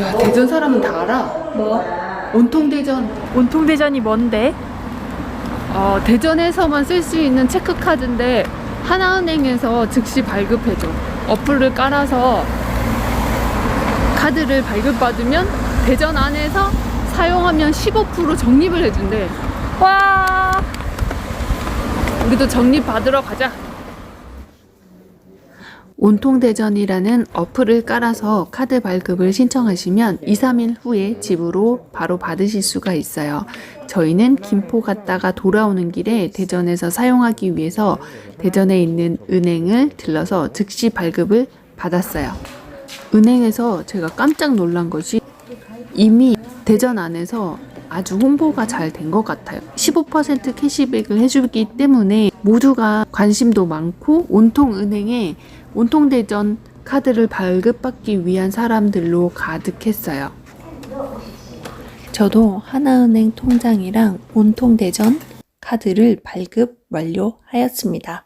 야, 대전 사람은 다 알아. 뭐? 온통 대전. 온통 대전이 뭔데? 어, 대전에서만 쓸 수 있는 체크 카드인데 하나은행에서 즉시 발급해줘. 어플을 깔아서 카드를 발급받으면 대전 안에서 사용하면 15% 적립을 해준대. 와 우리도 적립 받으러 가자. 온통대전이라는 어플을 깔아서 카드 발급을 신청하시면 2, 3일 후에 집으로 바로 받으실 수가 있어요. 저희는 김포 갔다가 돌아오는 길에 대전에서 사용하기 위해서 대전에 있는 은행을 들러서 즉시 발급을 받았어요. 은행에서 제가 깜짝 놀란 것이 이미 대전 안에서 아주 홍보가 잘 된 것 같아요. 15% 캐시백을 해주기 때문에 모두가 관심도 많고 온통 은행에 온통 대전 카드를 발급받기 위한 사람들로 가득했어요. 저도 하나은행 통장이랑 온통 대전 카드를 발급 완료하였습니다.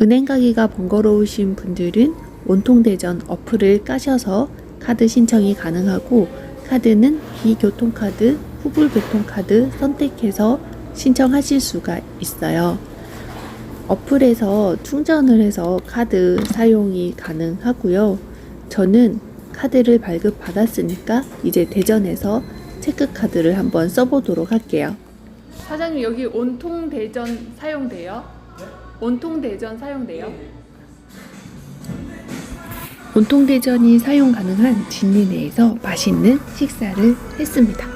은행 가기가 번거로우신 분들은 온통대전 어플을 까셔서 카드 신청이 가능하고 카드는 비교통카드, 후불교통카드 선택해서 신청하실 수가 있어요. 어플에서 충전을 해서 카드 사용이 가능하고요. 저는 카드를 발급받았으니까 이제 대전에서 체크카드를 한번 써보도록 할게요. 사장님 여기 온통 대전 사용돼요? 온통 대전 사용돼요? 온통 대전이 사용 가능한 진리 내에서 맛있는 식사를 했습니다.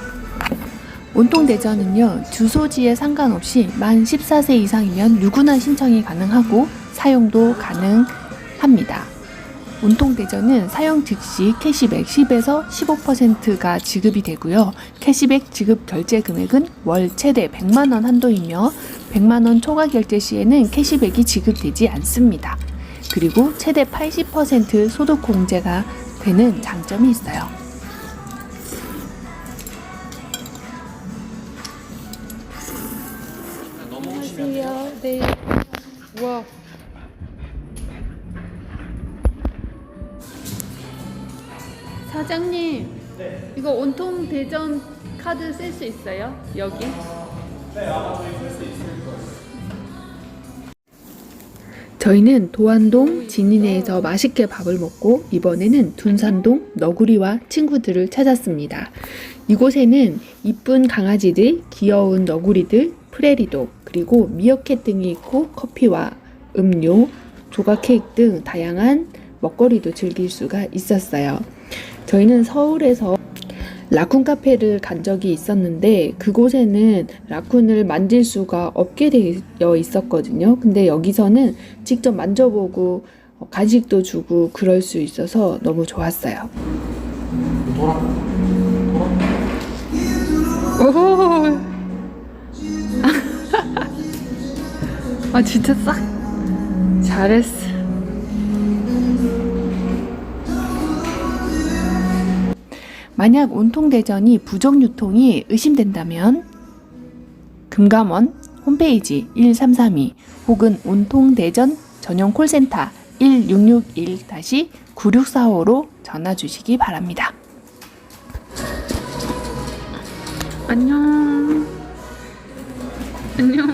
온통대전은요, 주소지에 상관없이 만 14세 이상이면 누구나 신청이 가능하고 사용도 가능합니다. 온통대전은 사용 즉시 캐시백 10에서 15%가 지급이 되고요. 캐시백 지급 결제 금액은 월 최대 100만원 한도이며 100만원 초과 결제 시에는 캐시백이 지급되지 않습니다. 그리고 최대 80% 소득 공제가 되는 장점이 있어요. 안녕하세요. 네. 와. 사장님, 이거 온통 대전 카드 쓸 수 있어요? 여기? 저희는 도안동 진인회에서 맛있게 밥을 먹고 이번에는 둔산동 너구리와 친구들을 찾았습니다. 이곳에는 이쁜 강아지들, 귀여운 너구리들, 프레리도 그리고 미어캣 등이 있고 커피와 음료, 조각 케이크 등 다양한 먹거리도 즐길 수가 있었어요. 저희는 서울에서 라쿤 카페를 간 적이 있었는데 그곳에는 라쿤을 만질 수가 없게 되어 있었거든요. 근데 여기서는 직접 만져보고 어, 간식도 주고 그럴 수 있어서 너무 좋았어요. 오. 아 진짜 싹 잘했어. 만약 온통대전이 부정 유통이 의심된다면 금감원 홈페이지 1332 혹은 온통대전 전용 콜센터 1661-9645로 전화 주시기 바랍니다. 안녕. 안녕.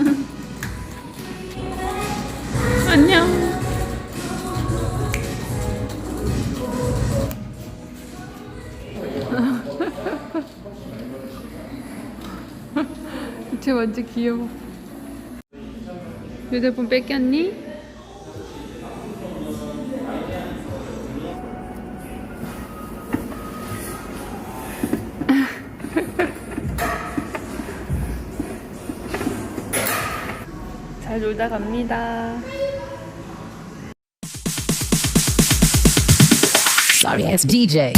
안녕. 쟤 완전 귀여워. 휴대폰 뺏겼니? 잘 놀다 갑니다. Ass DJ.